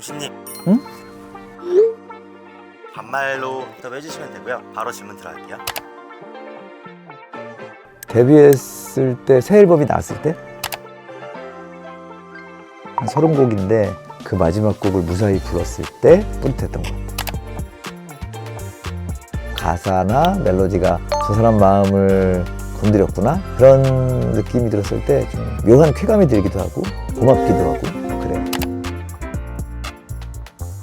동신님. 응? 반말로 대답해 주시면 되고요. 바로 질문 들어갈게요. 데뷔했을 때 새 앨범이 나왔을 때 한 서른 곡인데 그 마지막 곡을 무사히 불렀을 때 뿌듯했던 것 같아요. 가사나 멜로디가 저 사람 마음을 건드렸구나 그런 느낌이 들었을 때 좀 묘한 쾌감이 들기도 하고 고맙기도 하고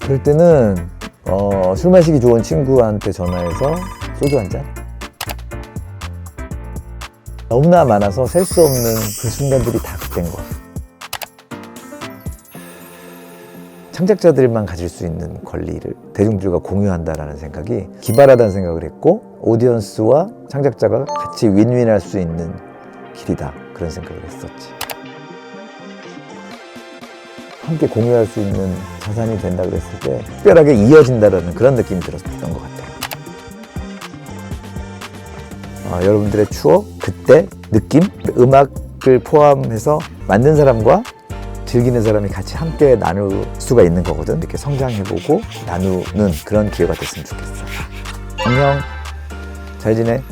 그럴 때는 어, 술 마시기 좋은 친구한테 전화해서 소주 한 잔. 너무나 많아서 셀 수 없는 그 순간들이 다 그때인 것. 창작자들만 가질 수 있는 권리를 대중들과 공유한다라는 생각이 기발하다는 생각을 했고 오디언스와 창작자가 같이 윈윈할 수 있는 길이다 그런 생각을 했었지. 함께 공유할 수 있는 자산이 된다 그랬을 때 특별하게 이어진다라는 그런 느낌이 들었던 것 같아요. 어, 여러분들의 추억, 그때, 느낌, 음악을 포함해서 만든 사람과 즐기는 사람이 같이 함께 나눌 수가 있는 거거든. 이렇게 성장해보고 나누는 그런 기회가 됐으면 좋겠어. 안녕. 잘 지내.